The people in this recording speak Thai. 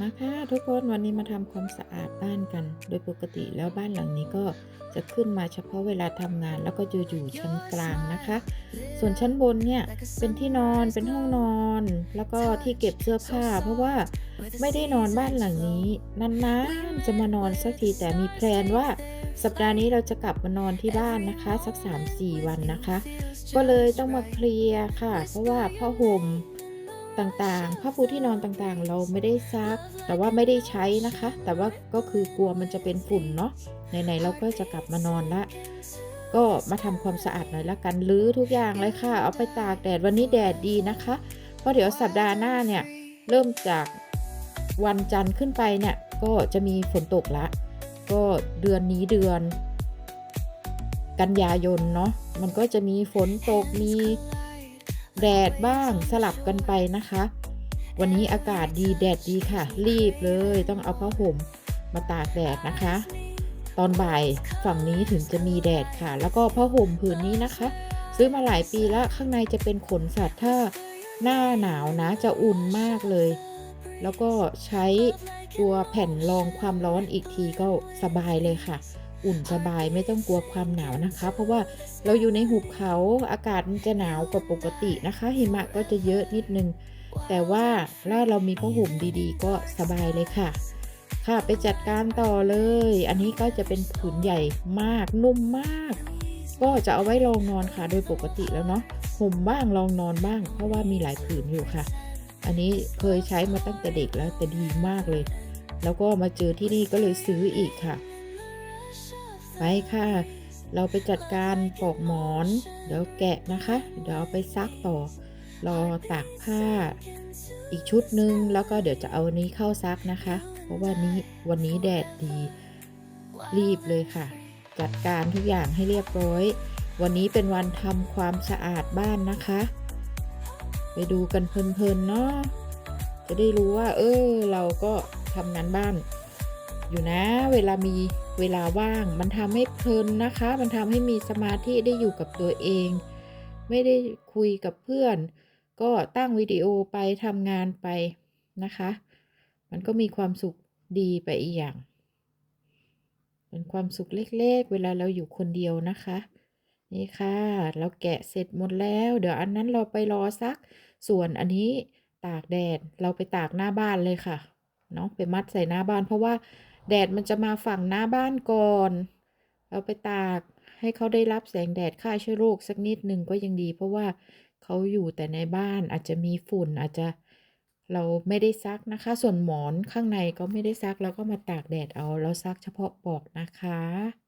มาค่ะทุกคนวันนี้มาทำความสะอาดบ้านกัน โดยปกติแล้วบ้านหลังนี้ก็จะขึ้นมาเฉพาะเวลาทำงาน แล้วก็จะอยู่ชั้นกลางนะคะ ส่วนชั้นบนเนี่ยเป็นที่นอนเป็นห้องนอน แล้วก็ที่เก็บเสื้อผ้า เพราะว่าไม่ได้นอนบ้านหลังนี้นานๆจะมานอนสักทีแต่มีแพลนว่าสัปดาห์นี้เราจะกลับมานอนที่บ้านนะคะ สัก 3-4 วันนะคะ ก็เลยต้องมาเคลียร์ค่ะ เพราะว่าผ้าห่ม ต่างๆ ผ้าปูที่นอนต่างๆ เราไม่ได้ซัก แต่ว่าไม่ได้ใช้นะคะ แต่ว่าก็คือกลัวมันจะเป็นฝุ่นเนาะ ไหนๆเราก็จะกลับมานอนละ ก็มาทำความสะอาดหน่อยละกันรื้อทุกอย่างเลยค่ะ เอาไปตากแดดวันนี้แดดดีนะคะ เพราะเดี๋ยวสัปดาห์หน้าเนี่ยเริ่มจากวันจันทร์ขึ้นไปเนี่ยก็จะมีฝนตกละ ก็เดือนนี้เดือน กันยายนเนาะ มันก็จะมีฝนตกมี แดดบ้างสลับกันไปนะคะ วันนี้อากาศดีแดดดีค่ะ รีบเลยต้องเอาผ้าห่มมาตากแดดนะคะ ตอนบ่ายฝั่งนี้ถึงจะมีแดดค่ะ แล้วก็ผ้าห่มผืนนี้นะคะ ซื้อมาหลายปีแล้วข้างในจะเป็นขนสัตว์ถ้าหน้าหนาวนะจะอุ่นมากเลย แล้วก็ใช้ตัวแผ่นรองความร้อนอีกทีก็สบายเลยค่ะ อุ่นสบายไม่ต้องกลัวความหนาวนะคะ เพราะว่าเราอยู่ในหุบเขาอากาศมันจะหนาวกว่าปกตินะคะหิมะก็จะเยอะนิดนึง แต่ว่าถ้าเรามีผ้าห่มดีๆ ก็สบายเลยค่ะ ค่ะไปจัดการต่อเลย อันนี้ก็จะเป็นผืนใหญ่มากนุ่มมาก ก็จะเอาไว้รองนอนค่ะ โดยปกติแล้วเนาะห่มบ้างรองนอนบ้าง เพราะว่ามีหลายผืนอยู่ค่ะ อันนี้เคยใช้มาตั้งแต่เด็กแล้วแต่ดีมากเลย แล้วก็มาเจอที่นี่ก็เลยซื้ออีกค่ะ ไปค่ะ เราไปจัดการปอกหมอน เดี๋ยวแกะนะคะ เดี๋ยวเอาไปซักต่อ รอตากผ้า อีกชุดหนึ่งแล้วก็เดี๋ยวจะเอานี้เข้าซักนะคะ เพราะว่านี้วันนี้แดดดี รีบเลยค่ะ จัดการทุกอย่างให้เรียบร้อย วันนี้เป็นวันทำความสะอาดบ้านนะคะ ไปดูกันเพลินๆเนาะจะได้รู้ว่า เออเราก็ทำงานบ้าน อยู่นะ เวลามีเวลาว่าง มันทำให้เพลินนะคะ มันทำให้มีสมาธิได้อยู่กับตัวเอง ไม่ได้คุยกับเพื่อน ก็ตั้งวิดีโอไปทำงานไปนะคะ มันก็มีความสุขดีไปอีกอย่าง เป็นความสุขเล็กๆ เวลาเราอยู่คนเดียวนะคะ นี่ค่ะ เราแกะเสร็จหมดแล้ว เดี๋ยวอันนั้นเราไปรอซัก ส่วนอันนี้ตากแดด เราไปตากหน้าบ้านเลยค่ะ เนาะไปมัดใส่หน้าบ้านเพราะว่า แดดมันจะมาฝั่งหน้าบ้านก่อนเราไปตากให้เขาได้รับแสงแดดฆ่าเชื้อโรคสักนิดหนึ่งก็ยังดี เพราะว่าเขาอยู่แต่ในบ้านอาจจะมีฝุ่นอาจจะเราไม่ได้ซักนะคะ ส่วนหมอนข้างในก็ไม่ได้ซักแล้วก็มาตากแดดเอาแล้วซักเฉพาะปลอกนะคะ